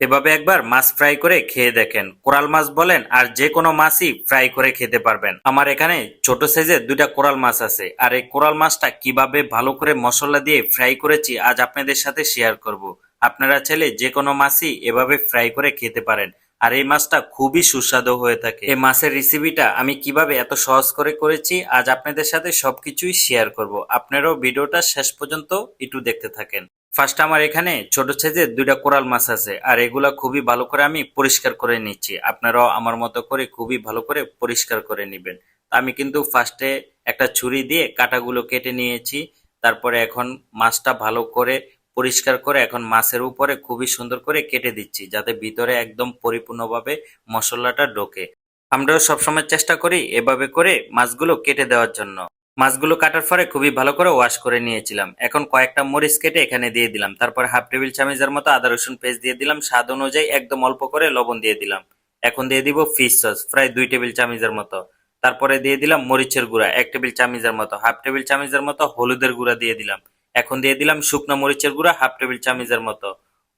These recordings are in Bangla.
এভাবে একবার মাছ ফ্রাই করে খেয়ে দেখেন। কোরাল মাছ বলেন, আর যে কোনো মাছই ফ্রাই করে খেতে পারবেন। আমার এখানে ছোট সাইজের দুইটা কোরাল মাছ আছে, আর এই কোরাল মাছটা কীভাবে ভালো করে মশলা দিয়ে ফ্রাই করেছি আজ আপনাদের সাথে শেয়ার করব। আপনারা চাইলে যে কোনো মাছই এভাবে ফ্রাই করে খেতে পারেন, আর এই মাছটা খুবই সুস্বাদু হয়ে থাকে। এই মাছের রেসিপিটা আমি কীভাবে এত সহজ করে করেছি আজ আপনাদের সাথে সবকিছুই শেয়ার করব। আপনারাও ভিডিওটা শেষ পর্যন্ত একটু দেখতে থাকেন। ফার্স্ট আমার এখানে ছোট সাইজের দুইটা কোরাল মাছ আছে, আর এগুলা খুবই ভালো করে আমি পরিষ্কার করে নিচ্ছি। আপনারাও আমার মতো করে খুবই ভালো করে পরিষ্কার করে নেবেন। আমি কিন্তু ফার্স্টে একটা ছুরি দিয়ে কাটাগুলো কেটে নিয়েছি, তারপরে এখন মাছটা ভালো করে পরিষ্কার করে এখন মাছের উপরে খুবই সুন্দর করে কেটে দিচ্ছি, যাতে ভিতরে একদম পরিপূর্ণভাবে মশলাটা ঢোকে। আমরাও সবসময় চেষ্টা করি এভাবে করে মাছগুলো কেটে দেওয়ার জন্য। মাছগুলো কাটার পরে খুবই ভালো করে ওয়াশ করে নিয়েছিলাম। এখন কয়েকটা মরিচ কেটে এখানে দিয়ে দিলাম। তারপর হাফ টেবিল চামচের মতো আদা, রসুন পেস্ট দিয়ে দিলাম। স্বাদ অনুযায়ী একদম অল্প করে লবণ দিয়ে দিলাম। এখন দিয়ে দিব ফিশ সস প্রায় দুই টেবিল চামচের মতো। তারপরে দিয়ে দিলাম মরিচের গুঁড়া, এক টেবিল চামচের মতো। হাফ টেবিল চামচের মতো হলুদের গুঁড়া দিয়ে দিলাম। এখন দিয়ে দিলাম শুকনো মরিচের গুঁড়া হাফ টেবিল চামচের মতো।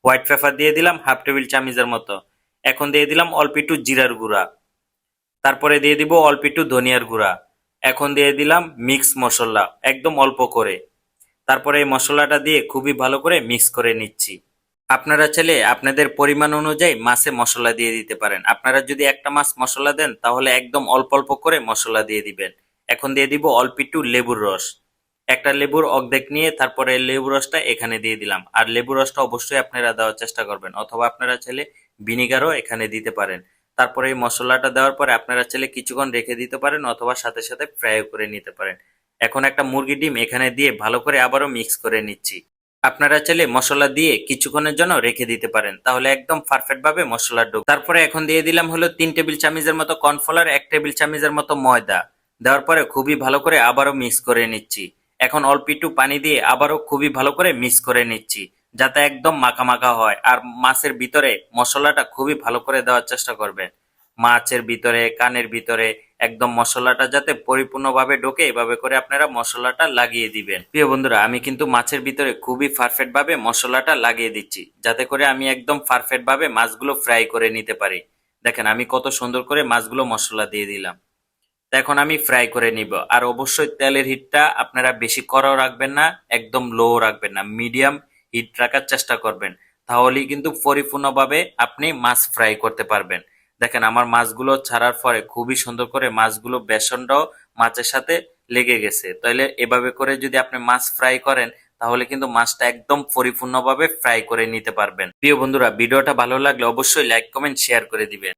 হোয়াইট পেপার দিয়ে দিলাম হাফ টেবিল চামচের মতো। এখন দিয়ে দিলাম অল্প একটু জিরার গুঁড়া। তারপরে দিয়ে দিব অল্প একটু ধনিয়ার গুঁড়া। এখন দিয়ে দিলাম মিক্স মশলা, একদম অল্প করে। তারপরে এই মশলাটা দিয়ে খুবই ভালো করে মিক্স করে নিচ্ছি। আপনারা চাইলে আপনাদের পরিমাণ অনুযায়ী মাছে মশলা দিয়ে দিতে পারেন। আপনারা যদি একটা মাছ মশলা দেন, তাহলে একদম অল্প অল্প করে মশলা দিয়ে দিবেন। এখন দিয়ে দিব অল্প একটু লেবুর রস। একটা লেবুর অর্ধেক নিয়ে তারপরে লেবুর রসটা এখানে দিয়ে দিলাম। আর লেবুর রসটা অবশ্যই আপনারা দেওয়ার চেষ্টা করবেন, অথবা আপনারা চাইলে ভিনিগারও এখানে দিতে পারেন। তারপরে এই মশলাটা দেওয়ার পরে আপনারা চাইলে কিছুক্ষণ রেখে দিতে পারেন অথবা সাথে সাথে ফ্রাইও করে নিতে পারেন। এখন একটা মুরগি ডিম এখানে দিয়ে ভালো করে আবারও মিক্স করে নিচ্ছি। আপনারা চাইলে মশলা দিয়ে কিছুক্ষণের জন্য রেখে দিতে পারেন, তাহলে একদম পারফেক্ট ভাবে মশলা ঢোক। তারপরে এখন দিয়ে দিলাম হলো তিন টেবিল চামচের মতো কর্নফ্লাওয়ার এক টেবিল চামচের মতো ময়দা। দেওয়ার পরে খুবই ভালো করে আবারও মিক্স করে নিচ্ছি। এখন অল্প একটু পানি দিয়ে আবারও খুবই ভালো করে মিক্স করে নিচ্ছি। যাতে একদম মাখা মাখা হয়। আর মাছের ভিতরে মশলাটা খুবই ভালো করে দেওয়ার চেষ্টা করবেন মাছের ভিতরে, কানের ভিতরে একদম মশলাটা যাতে পরিপূর্ণভাবে ঢোকে, এভাবে করে আপনারা মশলাটা লাগিয়ে দিবেন। প্রিয় বন্ধুরা, আমি কিন্তু মাছের ভিতরে খুবই পারফেক্ট ভাবে মশলাটা লাগিয়ে দিচ্ছি। যাতে করে আমি একদম পারফেক্ট ভাবে মাছগুলো ফ্রাই করে নিতে পারি। দেখেন, আমি কত সুন্দর করে মাছগুলো মশলা দিয়ে দিলাম। এখন আমি ফ্রাই করে নিব। আর অবশ্যই তেলের হিটটা আপনারা বেশি কড়াও রাখবেন না, একদম লো রাখবেন না। মিডিয়াম হিট রাখার চেষ্টা করবেন। তাহলেই কিন্তু পরিপূর্ণভাবে আপনি মাছ ফ্রাই করতে পারবেন। দেখেন, আমার মাছগুলো ছাড়ার পরে খুবই সুন্দর করে মাছগুলো বেসনটাও মাছের সাথে লেগে গেছে। তাহলে এভাবে করে যদি আপনি মাছ ফ্রাই করেন, তাহলে কিন্তু মাছটা একদম পরিপূর্ণভাবে ফ্রাই করে নিতে পারবেন। প্রিয় বন্ধুরা, ভিডিওটা ভালো লাগলে অবশ্যই লাইক কমেন্ট শেয়ার করে দিবেন।